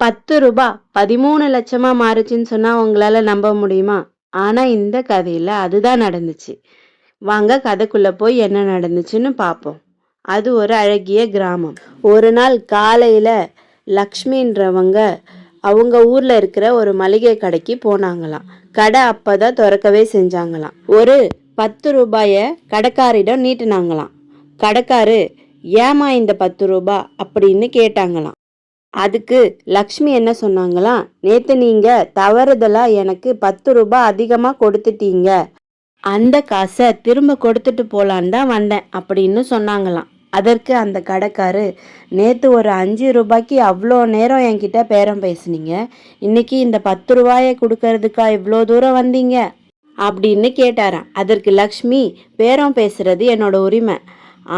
பத்து ரூபா பதிமூணு லட்சமா மாறுச்சுன்னு சொன்னா உங்களால நம்ப முடியுமா? ஆனா இந்த கதையில அதுதான் நடந்துச்சு. வாங்க கதைக்குள்ள போய் என்ன நடந்துச்சுன்னு பார்ப்போம் அது ஒரு அழகிய கிராமம். ஒரு நாள் காலையில லக்ஷ்மின்றவங்க அவங்க ஊர்ல இருக்கிற ஒரு மளிகை கடைக்கு போனாங்களாம். கடை அப்பதான் திறக்கவே செஞ்சாங்களாம். ஒரு பத்து ரூபாய கடைக்காரிடம் நீட்டினாங்களாம். கடைக்காரு ஏமா இந்த பத்து ரூபாய் அப்படின்னு கேட்டாங்களாம். அதுக்கு லக்ஷ்மி என்ன சொன்னாங்களா? நேத்து நீங்க தவறுதலா எனக்கு பத்து ரூபாய் அதிகமா கொடுத்துட்டீங்க. அந்த காசை திரும்ப கொடுத்துட்டு போலான் தான் வந்தேன் அப்படின்னு சொன்னாங்களாம். அதற்கு அந்த கடைக்காரு நேற்று ஒரு அஞ்சு ரூபாய்க்கு அவ்வளோ நேரம் என்கிட்ட பேரம் பேசுனீங்க. இன்னைக்கு இந்த பத்து ரூபாயை கொடுக்கறதுக்கா இவ்வளோ தூரம் வந்தீங்க? அப்படின்னு கேட்டாராம். அதற்கு லக்ஷ்மி பேரம் பேசுறது என்னோட உரிமை.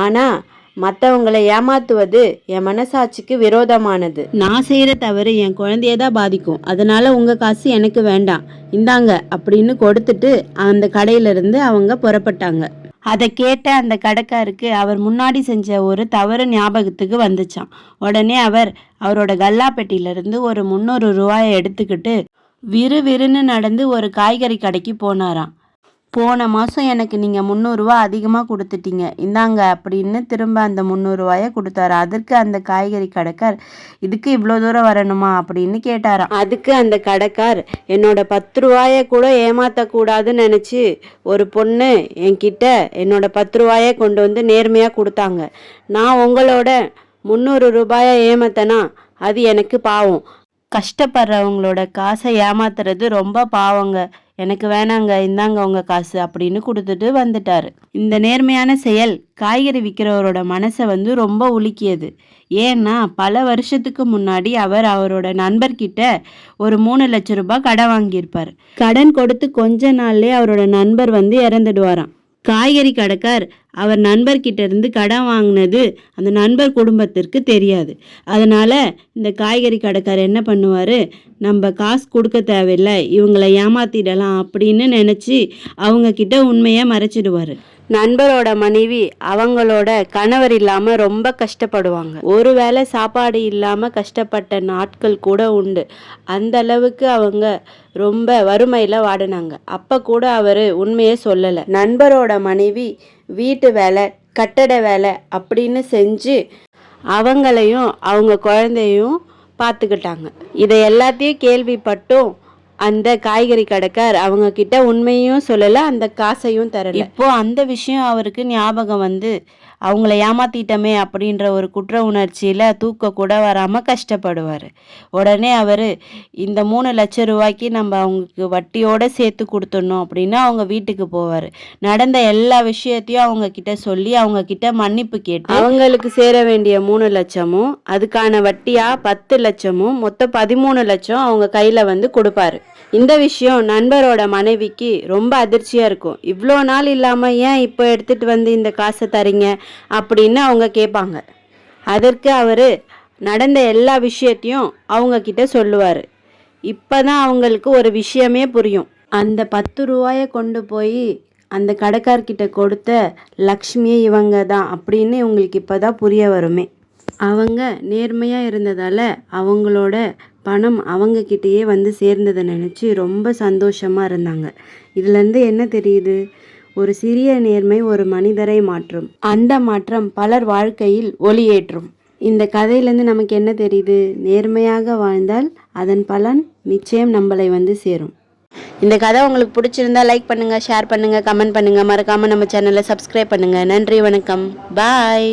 ஆனால் மற்றவங்களை ஏமாத்துவது என் மனசாட்சிக்கு விரோதமானது. நான் செய்கிற தவறு என் குழந்தைய தான் பாதிக்கும். அதனால உங்கள் காசு எனக்கு வேண்டாம். இந்தாங்க அப்படின்னு கொடுத்துட்டு அந்த கடையிலிருந்து அவங்க புறப்பட்டாங்க. அதை கேட்ட அந்த கடைக்காருக்கு அவர் முன்னாடி செஞ்ச ஒரு தவறு ஞாபகத்துக்கு வந்துச்சாம். உடனே அவர் அவரோட கல்லா பெட்டியிலிருந்து ஒரு முந்நூறு ரூபாயை எடுத்துக்கிட்டு விறுவிறுன்னு நடந்து ஒரு காய்கறி கடைக்கு போனாராம். போன மாதம் எனக்கு நீங்கள் முந்நூறுரூவா அதிகமாக கொடுத்துட்டீங்க. இந்தாங்க அப்படின்னு திரும்ப அந்த முந்நூறுரூவாயை கொடுத்தாரு. அதற்கு அந்த காய்கறி கடைக்கார் இதுக்கு இவ்வளோ தூரம் வரணுமா? அப்படின்னு கேட்டாராம். அதுக்கு அந்த கடைக்கார் என்னோட பத்து ரூபாயை கூட ஏமாற்றக்கூடாதுன்னு நினச்சி ஒரு பொண்ணு என்கிட்ட என்னோட பத்து ரூபாயை கொண்டு வந்து நேர்மையாக கொடுத்தாங்க. நான் உங்களோட முந்நூறு ரூபாயை ஏமாத்தனா அது எனக்கு பாவம். கஷ்டப்படுறவங்களோட காசை ஏமாத்துறது ரொம்ப பாவங்க. எனக்கு வேணாங்க இந்தாங்க உங்க காசு அப்படின்னு கொடுத்துட்டு வந்துட்டாரு. இந்த நேர்மையான செயல் காய்கறி விற்கிறவரோட மனசை வந்து ரொம்ப உலுக்கியது. ஏன்னா பல வருஷத்துக்கு முன்னாடி அவர் அவரோட நண்பர்கிட்ட ஒரு மூணு லட்சம் ரூபாய் கடன் வாங்கியிருப்பார். கடன் கொடுத்து கொஞ்ச நாள்லேயே அவரோட நண்பர் வந்து இறந்துடுவாராம். காய்கறி கடைக்கார் அவர் நண்பர்கிட்ட இருந்து கடன் வாங்கினது அந்த நண்பர் குடும்பத்திற்கு தெரியாது. அதனால் இந்த காய்கறி கடைக்கார் என்ன பண்ணுவார்? நம்ம காசு கொடுக்க தேவையில்லை இவங்களை ஏமாத்திடலாம் அப்படின்னு நினச்சி அவங்கக்கிட்ட உண்மையை மறைச்சிடுவார். நண்பரோட மனைவி அவங்களோட கணவர் இல்லாமல் ரொம்ப கஷ்டப்படுவாங்க. ஒருவேளை சாப்பாடு இல்லாமல் கஷ்டப்பட்ட நாட்கள் கூட உண்டு. அந்த அளவுக்கு அவங்க ரொம்ப வறுமையில் வாடினாங்க. அப்போ கூட அவர் உண்மையை சொல்லலை. நண்பரோட மனைவி வீட்டு வேலை கட்டட வேலை அப்படின்னு செஞ்சு அவங்களையும் அவங்க குழந்தையும் பார்த்துக்கிட்டாங்க. இதை எல்லாத்தையும் கேள்விப்பட்டும் அந்த காய்கறி கடைக்கார் அவங்க கிட்ட உண்மையும் சொல்லல அந்த காசையும் தரல. இப்போ அந்த விஷயம் அவருக்கு ஞாபகம் வந்து அவங்கள ஏமாத்திட்டமே அப்படின்ற ஒரு குற்ற உணர்ச்சியில் தூக்க கூட வராமல் கஷ்டப்படுவார். உடனே அவர் இந்த மூணு லட்சம் ரூபாய்க்கு நம்ம அவங்களுக்கு வட்டியோட சேர்த்து கொடுத்துடணும் அப்படின்னு அவங்க வீட்டுக்கு போவார். நடந்த எல்லா விஷயத்தையும் அவங்க கிட்ட சொல்லி அவங்க கிட்ட மன்னிப்பு கேட்டு அவங்களுக்கு சேர வேண்டிய மூணு லட்சமும் அதுக்கான வட்டியாக பத்து லட்சமும் மொத்தம் பதிமூணு லட்சம் அவங்க கையில் வந்து கொடுப்பாரு. இந்த விஷயம் நண்பரோட மனைவிக்கு ரொம்ப அதிர்ச்சியாக இருக்கும். இவ்வளோ நாள் இல்லாமல் ஏன் இப்போ எடுத்துகிட்டு வந்து இந்த காசை தரீங்க? அப்படின்னு அவங்க கேட்பாங்க. அதற்கு அவர் நடந்த எல்லா விஷயத்தையும் அவங்க கிட்ட சொல்லுவார். இப்போ தான் அவங்களுக்கு ஒரு விஷயமே புரியும். அந்த பத்து ரூபாயை கொண்டு போய் அந்த கடைக்கார்கிட்ட கொடுத்த லக்ஷ்மியே இவங்க தான் அப்படின்னு இவங்களுக்கு இப்போ தான் புரிய வருமே. அவங்க நேர்மையாக இருந்ததால் அவங்களோட பணம் அவங்கக்கிட்டேயே வந்து சேர்ந்ததை நினச்சி ரொம்ப சந்தோஷமாக இருந்தாங்க. இதுலேருந்து என்ன தெரியுது? ஒரு சிறிய நேர்மை ஒரு மனிதரை மாற்றும். அந்த மாற்றம் பலர் வாழ்க்கையில் ஒளியேற்றும். இந்த கதையிலேருந்து நமக்கு என்ன தெரியுது? நேர்மையாக வாழ்ந்தால் அதன் பலன் நிச்சயம் நம்மளை வந்து சேரும். இந்த கதை உங்களுக்கு பிடிச்சிருந்தா லைக் பண்ணுங்கள் ஷேர் பண்ணுங்கள் கமெண்ட் பண்ணுங்கள் மறக்காமல் நம்ம சேனலை சப்ஸ்கிரைப் பண்ணுங்கள் நன்றி வணக்கம். பாய்